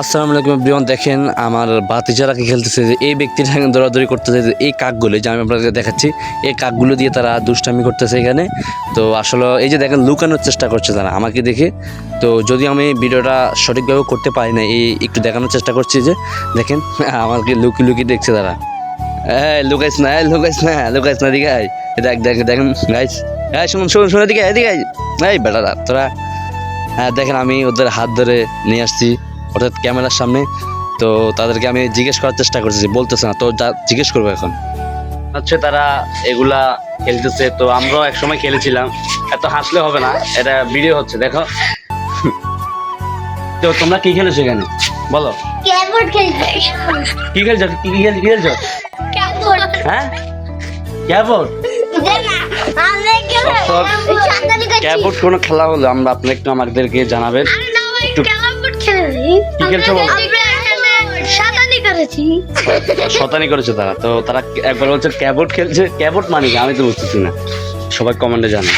আসসালামু আলাইকুম বিমান দেখেন আমার বাতিজারা কি খেলতেছে, যে এই ব্যক্তির সঙ্গে দৌড়াদৌড়ি করতেছে, যে এই কাকগুলো যে আমি আপনাদের দেখাচ্ছি, এই কাকগুলো দিয়ে তারা দুষ্টামি করতেছে এখানে। তো আসলে এই যে দেখেন, লুকানোর চেষ্টা করছে তারা, আমাকে দেখে। তো যদি আমি ভিডিওটা সঠিকভাবে করতে পারি না, এই একটু দেখানোর চেষ্টা করছি যে, দেখেন, আমাকে লুকি লুকি দেখছে তারা। হ্যাঁ লুকাইস না হ্যাঁ লুকাইস না হ্যাঁ লুকাইস না দিকে দেখ দেখ দেখেন গাইস। হ্যাঁ শুনুন শুনুন শুনে দিকে এদিকে এই বেটা তোরা হ্যাঁ দেখেন, আমি ওদের হাত ধরে নিয়ে আসছি। অর্থাৎ ক্যামেরার সামনে তো তাদেরকে আমি জিজ্ঞেস করার চেষ্টা করছি বলতেছে না তো যা জিজ্ঞেস করব এখন। হচ্ছে তারা এগুলা খেলতেছে তো আমরাও একসময় খেলেছিলাম। এত হাসলে হবে না এটা ভিডিও হচ্ছে দেখো। তো তোমরা কি খেলেছো এখানে? বলো। কি খেলছো? কি খেলছো? হ্যাঁ? ক্যাবোর্ড ক্যাবোর্ড কোনো খেলা হলো আমরা আপনি একটু আমাদেরকে জানাবেন। একটু- খেলেছি। কি খেলছো বলো? আমরা সাঁতারি করেছি। শতানি করেছে তারা। তো তারা একবার বলছে ক্যাবোর্ড খেলছে। ক্যাবোর্ড মানে কি? আমি তো বুঝতেছি না। সবাই কমেন্টে জানে।